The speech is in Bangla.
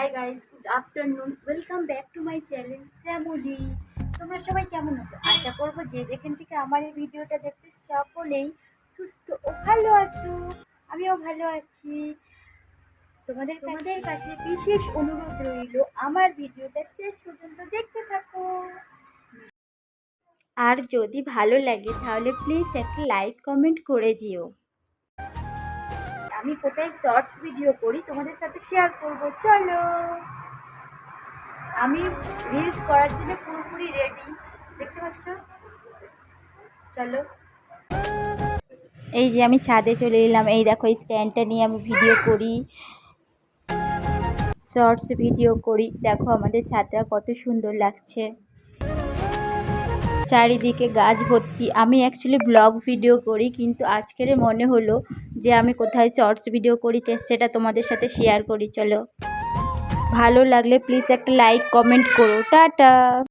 Hi guys good afternoon welcome back to my channel Shyamali তোমরা সবাই কেমন আছো? আশা করব যে যেখান থেকে আমার এই ভিডিওটা দেখছ সকলেই সুস্থ ও ভালো আছো। আমিও ভালো আছি। তোমাদের তোমাদের কাছে বিশেষ অনুরোধ রইল আমার ভিডিওটা শেষ পর্যন্ত দেখতে থাকো। আর যদি ভালো লাগে তাহলে প্লিজ একটা লাইক কমেন্ট করে যেও। আমি কোথায় শর্টস ভিডিও করি, তোমাদের সাথে শেয়ার করব, চলো। আমি রিলস করার জন্য পুরোপুরি রেডি দেখতে পাচ্ছ? চলো। এই যে আমি ছাদে চলে এলাম, এই দেখো, এই স্ট্যান্ডটা নিয়ে আমি ভিডিও করি। শর্টস ভিডিও করি। দেখো, আমাদের ছাদটা কত সুন্দর লাগছে। চারিদিকে গাছ ভর্তি। আমি অ্যাকচুয়ালি ব্লগ ভিডিও করি, কিন্তু আজকের মনে হলো যে আমি কোথায় শর্টস ভিডিও করি সেটা তোমাদের সাথে শেয়ার করি, চলো। ভালো লাগলে প্লিজ একটা লাইক কমেন্ট করো, টাটা।